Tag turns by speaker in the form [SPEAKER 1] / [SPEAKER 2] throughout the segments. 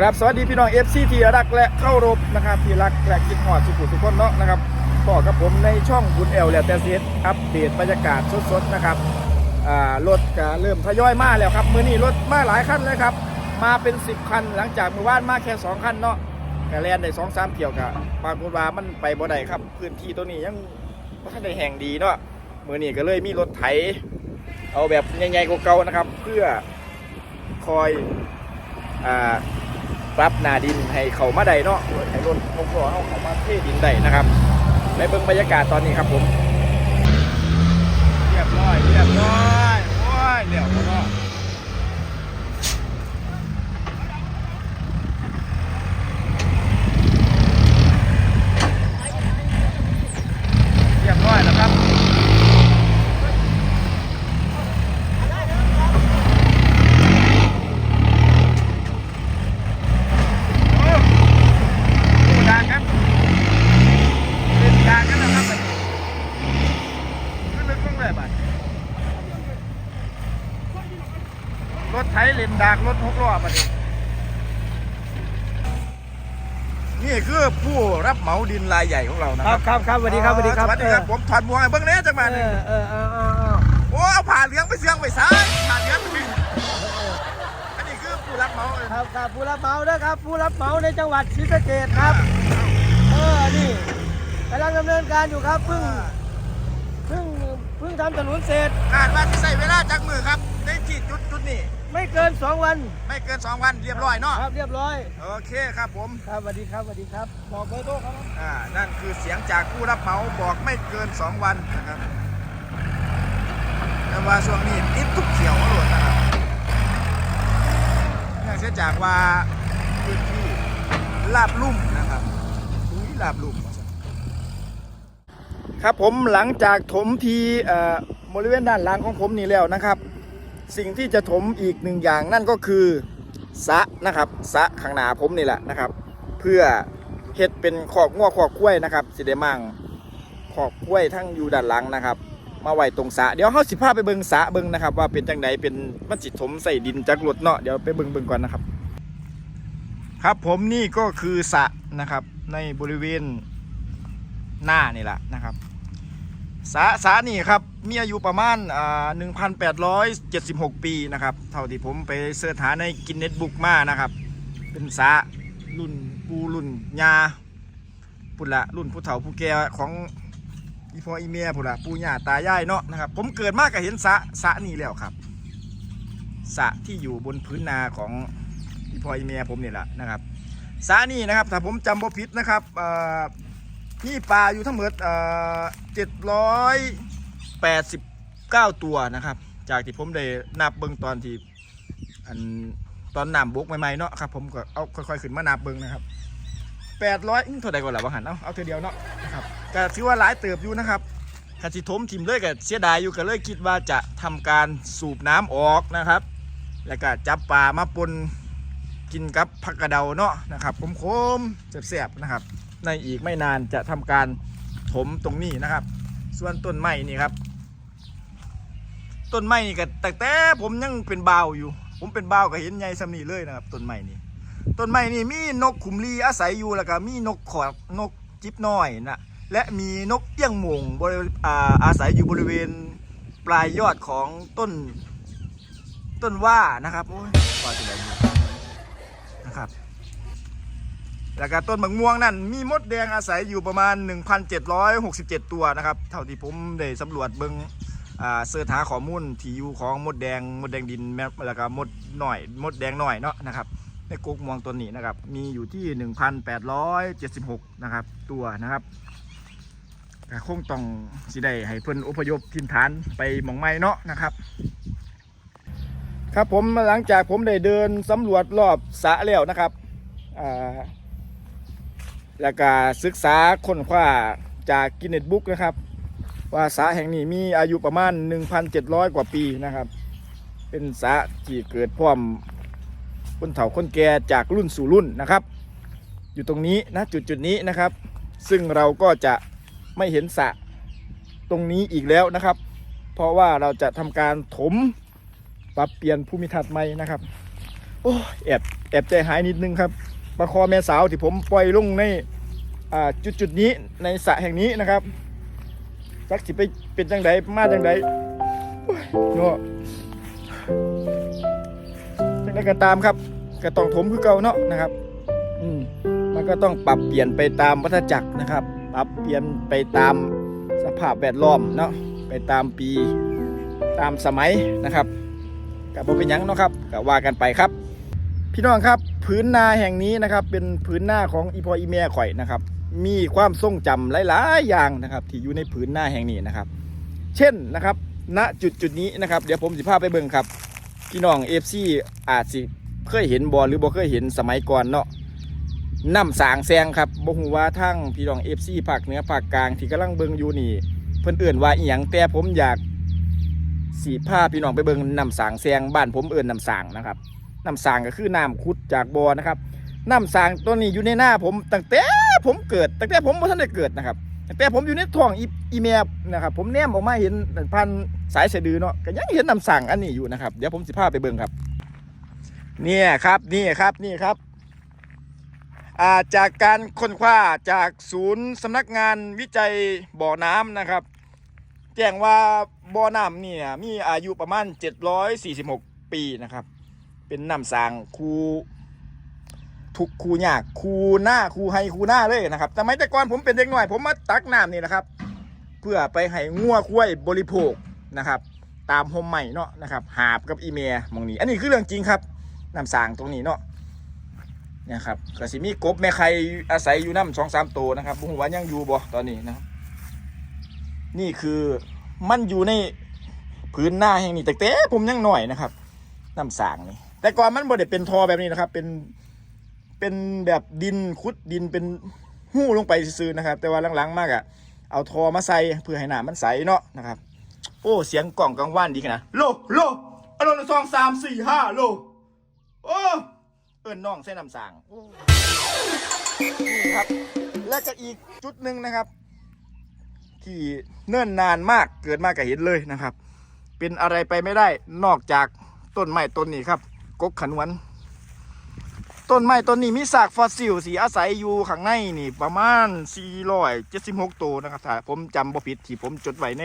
[SPEAKER 1] ครับสวัสดีพี่น้อง FC ที่รักและเข้ารบนะครับที่รักและคิดหอดสุขุมสุขคนเนาะนะครับพ่อกับผมในช่องบุญแอลแล้วแต่เสียอัปเดตบรรยากาศสดๆนะครับอ่ารถก็เริ่มทยอยมาแล้วครับมื้อนี้รถมาหลายคันเลยครับมาเป็น 10 คันหลังจากเมื่อวานมาแค่ 2 คันเนาะกแลนได้สองสามเที่ยวกับปากฏว่ามันไปบ่ได้ครับ พื้นที่ตัวนี้ยังบ่ทันได้แห่งดีเนาะมื้อนี้ก็เลยมีรถไถ เอาแบบใหญ่ๆกว่าเก่านะครับ เพื่อคอยอ่า ปรับนาดินให้เขามาได้เนาะให้รถหกล้อเอาเขามาเทดินได้นะครับไปเบิ่งบรรยากาศตอนนี้ครับผม เรียบร้อย เรียบร้อย โอ้ยเรียบร้อยเรียบร้อยแล้วครับ โอ้ดูดานครับเล่นดานกันแล้วครับบัดนี้ขึ้นลึกลงเลยบัดรถไถเล่น ดากรถหกล้อบัดนี้นี่คือผู้รับเหมาดินรายใหญ่ของเรานะ
[SPEAKER 2] ค
[SPEAKER 1] ค
[SPEAKER 2] รั
[SPEAKER 1] รั
[SPEAKER 2] บบครับครับสวัสดีครับสวัสดีครับ
[SPEAKER 1] สวัสดีครับผมถอดหมวกให้เบิ้งเนี้ยจังหวะ
[SPEAKER 2] เอ
[SPEAKER 1] นี้
[SPEAKER 2] อเออเออเออเออ
[SPEAKER 1] โอ้เอาผ่าเหลืองไปเสียงไปซ้ายผ่าเหลืองไปดึงอันนี้คือผู้รับเหมาเออ
[SPEAKER 2] ครับครับผู้รับเหมาเด้อครับ ผู้รับเหมาในจังหวัดศรีสะเกษครับ เออนี่กำลังดำเนินการอยู่ครับเพิ่งเพิ่งเพิ่งทำถนนเสร็จ
[SPEAKER 1] คาดว่าจะใช้เวลาจากมือครับในที่จุดจุดนี้
[SPEAKER 2] ไม่เกิน2วัน
[SPEAKER 1] ไม่เกิน 2 วันเรียบร้อยเนาะ
[SPEAKER 2] ครับเรียบร้อย
[SPEAKER 1] โอเคครับผม
[SPEAKER 2] ครับสวัสดีครับสวัสดีครับบอกเบอร์โทรครับ
[SPEAKER 1] อ่านั่นคือเสียงจากผู้รับเหมาบอกไม่เกิน 2 วันนะครับแต่ว่าช่วงนี้ติดทุกเขียวหลดนะครับเนื่องเสียจากว่าพื้นที่ลาบลุ่มนะครับอุ้ยลาบลุ่มว่าซั่นครับผมหลังจากถมทีเอ่อบริเวณด้านหลังของผมนี่แล้วนะครับ สิ่งที่จะถมอีกหนึ่งอย่างนั่นก็คือสะนะครับสะข้างหน้าผมนี่แหละนะครับ เพื่อเฮ็ดเป็นขอกงัวขอกกล้วยนะครับสิเดมังขอกกล้วยทั้งอยู่ด้านหลังนะครับ มาไว้ตรงสะเดี๋ยวเฮาสิพาไปเบิงสะเบิงนะครับ ว่าเป็นจังไดเป็นมันสิถมใส่ดินจากรถเนาะเดี๋ยวไปเบิงเบิงก่อนนะครับ ครับผมนี่ก็คือสะนะครับในบริเวณหน้านี่แหละนะครับ สาสานี่ครับมีอายุประมาณอ่า1,876 ปีนะครับ เท่าที่ผมไปเสิร์ชหาในกินเน็ตบุ๊กมานะครับ เป็นสารุ่นปูรุ่นยาพุ่นละรุ่นผู้เฒ่าผู้แก่ของอีพ่ออีเมียพุ่นละปู่ย่าตายายเนาะนะครับ ผมเกิดมาก็เห็นสะสะนี่แล้วครับสะที่อยู่บนพื้นนาของอีพ่ออีเมียผมนี่แหละนะครับสะนี่นะครับถ้าผมจำบ่ผิดนะครับ นี่ปลาอยู่ทั้งหมดเจ็ดร้อยแปดสิบเก้าตัวนะครับ จากที่ผมได้นับเบิ้งตอนที่อันตอนนำบกใหม่ๆเนาะครับผมก็เอาค่อยๆขึ้นมานับเบิ้งนะครับแปดร้อยเท่าใดก่อนล่ะบางหันเอาเอาเท่าเดียวเนาะนะครับก็ถือว่าหลายเติบอยู่นะครับคันสิทมทิมเลยก็เสียดายอยู่ก็เลยคิดว่าจะทำการสูบน้ำออกนะครับ แล้วก็จับปลามาปนกินกับผักกระเดาเนาะนะครับคมๆแซ่บๆนะครับ ในอีกไม่นานจะทำการถมตรงนี้นะครับ ส่วนต้นไม้นี่ครับ ต้นไม้นี่ก็แต่แต่ผมยังเป็นบ่าวอยู่ ผมเป็นบ่าวก็เห็นใหญ่สำนีเลยนะครับต้นไม้นี่ต้นไม้นี่มีนกขุมลีอาศัยอยู่แล้วก็มีนกขอดนกจิบน้อยนะและมีนกเอี้ยงมงบริอาอาศัยอยู่บริเวณปลายยอดของต้น ต้นว่านะครับโอ้ยว่าจะไหนนะครับ แล้วก็ต้นมะม่วงนั่นมีมดแดงอาศัยอยู่ประมาณ 1,767 ตัวนะครับเท่าที่ผมได้สำรวจเบิงอ่าเสิร์ชหาข้อมูลที่อยู่ของมดแดงมดแดงดินแล้วก็มดหน่อยมดแดงหน่อยเนาะนะครับในกกม่วงตัวนี้นะครับมีอยู่ที่ 1,876 นะครับตัวนะครับคงต้องสิได้ให้เพิ่นอพยพทินฐานไปหมองไม้เนาะนะครับ ครับผมหลังจากผมได้เดินสำรวจรอบสะแล้วนะครับอ่า แล้วก็ศึกษาค้นคว้าจากกินเน็ตบุ๊กนะครับ ว่าสระแห่งนี้มีอายุประมาณ 1,700 กว่าปีนะครับ เป็นสระที่เกิดพร้อมคนเฒ่าคนแก่จากรุ่นสู่รุ่นนะครับ อยู่ตรงนี้นะจุดจุดๆนี้นะครับ ซึ่งเราก็จะไม่เห็นสะตรงนี้อีกแล้วนะครับ เพราะว่าเราจะทำการถมปรับเปลี่ยนภูมิทัศน์ใหม่นะครับ โอ้แอบแอบใจหายนิดนึงครับ ปลาคอแม่สาวที่ผมปล่อยลงในจุดจุดๆนี้ในสระแห่งนี้นะครับจักสิไปเป็นจังไดมาจังไดเนาะจังไดก็ตามครับก็ต้องถมคือเก่าเนาะนะครับ อืมมันก็ต้องปรับเปลี่ยนไปตามวัฏจักรนะครับ ปรับเปลี่ยนไปตามสภาพแวดล้อมเนาะไปตามปีตามสมัยนะครับกับบ่เป็นยังเนาะครับก็ว่ากันไปครับ พี่น้องครับพื้นนาแห่งนี้นะครับ เป็นพื้นหน้าของอีพออีเมียข่อยนะครับ มีความทรงจำหลายๆอย่างนะครับ ที่อยู่ในพื้นหน้าแห่งนี้นะครับ เช่นนะครับ ณจุดจุดนี้นะครับ เดี๋ยวผมสิพาไปเบิ่งครับ พี่น้องเอฟซีอาจสิเคยเห็นบอลหรือบ่เคยเห็นสมัยก่อนเนาะน้ำสางแซงครับบ่ฮู้ว่าทั้งพี่น้องเอฟซีภาคเหนือภาคกลางที่กำลังเบิ่งอยู่นี่ เพิ่นเอื่นว่าอีหยังแต่ผมอยากสีพาพี่น้องไปเบิ่งน้ำสางแซงบ้านผมเอื่นน้ำสางนะครับ น้ำสางก็คือน้ำขุดจากบ่อนะครับน้ำสางตัวนี้อยู่ในหน้าผมตั้งแต่ผมเกิดตั้งแต่ผมบ่ทันได้เกิดนะครับแต่ผมอยู่ในท้องอีเมียนะครับผมแนมออกมาเห็นพันสายสะดือเนาะก็ยังเห็นน้ำสั่งอันนี้อยู่นะครับ เดี๋ยวผมสิพาไปเบิ่งครับ เนี่ยครับนี่ครับนี่ครับาจากการค้นคว้าจากศูนย์สำนักงานวิจัยบ่อน้ำนะครับ แจ้งว่าบ่อน้ำเนี่ยมีอายุประมาณ 746 ปีนะครับ เป็นน้ำสางคูทุกคูยากคูหน้าคูไฮคูหน้าเลยนะครับแต่ไม่แต่ก่อนผมเป็นเด็กหน่อย ผมมาตักน้ำนี่นะครับ เพื่อไปให้งัวคุ้ยบริโภคนะครับ ตามโฮมใหม่เนาะนะครับ หาบกับอีเมียมองนี้ อันนี้คือเรื่องจริงครับน้ำสางตรงนี้เนาะเนี่ยครับกระสิมีกบแม่ไข่อาศัยอยู่น้ำสองสามตัวนะครับบุ้งว่ายังอยู่บ่ตอนนี้นะครับ นี่คือมันอยู่ในพื้นหน้าแห่งนี้แต่แต่ผมยังหน่อยนะครับน้ำสางนี่ แต่ก่อนมันบ่ได้เป็นทอแบบนี้นะครับ เป็นเป็นแบบดินคุดดินเป็นหู้ลงไปซื่อๆนะครับ แต่ว่าหลังๆมากอะเอาทอมาใส่เพื่อให้หนามันใสเนาะนะครับ โอ้เสียงกล่องกลางว่านดีขนาดโลโลอารมณ์สองสามสี่ห้าโลโอ้เอิ้นน้องใส่น้ำสางโอ้นี่ครับ และก็อีกจุดหนึ่งนะครับ ที่เนิ่นนานมากเกิดมาก็เห็นเลยนะครับ เป็นอะไรไปไม่ได้นอกจากต้นไม้ต้นนี้ครับ กกขันวัน ต้นไม้ต้นนี้มีซากฟอสซิลสีอาศัยอยู่ข้างในนี่ประมาณ 476 ตัวนะครับถ้าผมจำบ่ผิดที่ผมจดไว้ใน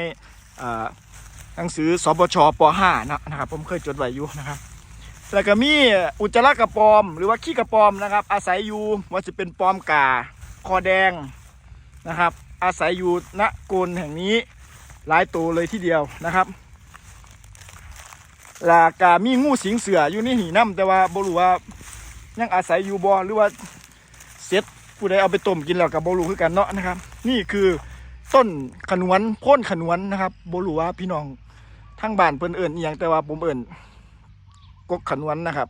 [SPEAKER 1] หนังสือสบชป .5 นะนะครับ ผมเคยจดไว้อยู่นะครับแล้วก็มีอุจจาระกระปอม หรือว่าขี้กระปอมนะครับ อาศัยอยู่ว่าจะเป็นปอมกาคอแดงนะครับ อาศัยอยู่ณโกนแห่งนี้หลายตัวเลยทีเดียวนะครับ ลวกามีงูสิงเสืออยู่ในหีน้ำแต่ว่าบ่รู้ว่ายังอาศัยอยู่บ่หรือว่าเซ็ตผู้ใดเอาไปต้มกินแล้วกับบ่รู้คือกันเนาะนะครับ นี่คือต้นขนวนพ่นขนวนนะครับบ่รู้ว่าพี่น้องทั้งบ้านเพิ่นเอิ้นอีหยังแต่ว่าผมเอิ้นกกขนวนนะครับ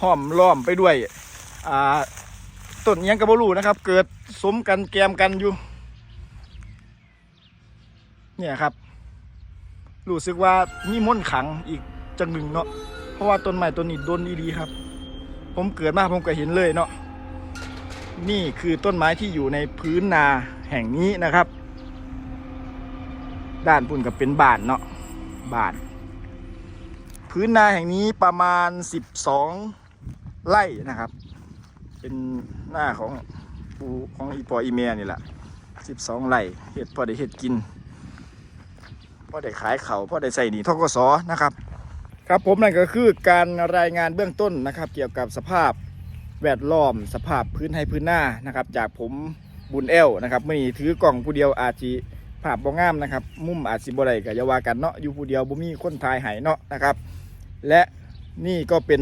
[SPEAKER 1] ห้อมล้อมไปด้วยอ่าต้นอิหยังก็บ่รู้นะครับ เกิดสมกันแกมกันอยู่ เนี่ยครับ รู้สึกว่ามีมนต์ขังอีกจังหนึ่งเนาะเพราะว่าต้นไม้ต้นนี้โดนดีๆครับ ผมเกิดมาผมก็เห็นเลยเนาะนี่คือต้นไม้ที่อยู่ในพื้นนาแห่งนี้นะครับ ด้านปุ่นกับเป็นบานเนาะบาน พื้นนาแห่งนี้ประมาณ 12 ไร่นะครับ เป็นหน้าของปูของอีปออีเมียนี่แหละ 12 ไร่เห็ดพอได้เห็ดกิน พอได้ขายเขาวพอได้ใส่หนีทกสนะครับ ครับผมนั่นก็คือการรายงานเบื้องต้นนะครับ เกี่ยวกับสภาพแวดล้อม สภาพพื้นให้พื้นหน้านะครับ จากผมบุญเอลนะครับไม่ถือกล่องผู้เดียวอาจจะภาพบ่งามนะครับ มุมอาจสิบ่ได้ก็อย่าวากันเนาะอยู่ผู้เดียวบ่มีคนทายให้เนาะนะครับ และนี่ก็เป็น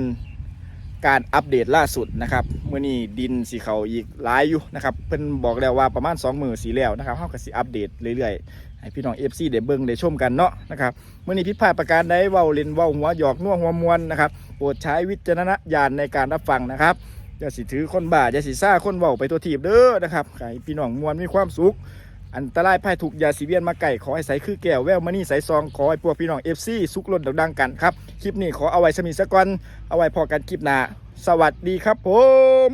[SPEAKER 1] การอัปเดตล่าสุดนะครับเมื่อนี้ดินสีเขาอีกหลายอยู่นะครับเพิ่นบอกแล้วว่าประมาณ2มือสีแล้วนะครับเฮาก็สิอัปเดตเรื่อยๆให้พี่น้อง FC ได้เบิ่งได้ชมกันเนาะนะครับเมื่อนี้ผิพลาดประการใดเว้าเล่นเว้าหัวหยอกนัวหัวมวนนะครับโปรดใช้วิจารณญาณในการรับฟังนะครับอย่าสิถือคนบ้าอย่าสิซ่าคนเว้าไปตัวทีบเด้อนะครับให้พี่น้องมวลมีความสุข อันตรายภายถูกยาสีเวียนมาไก่ขอให้ใสคือแก้วแววมานี่ใสซองขอให้พวกพี่น้อง FC สุกล้นดังๆกันครับ คลิปนี้ขอเอาไว้สมีสะก่อนเอาไว้พอกันคลิปหน้า สวัสดีครับผม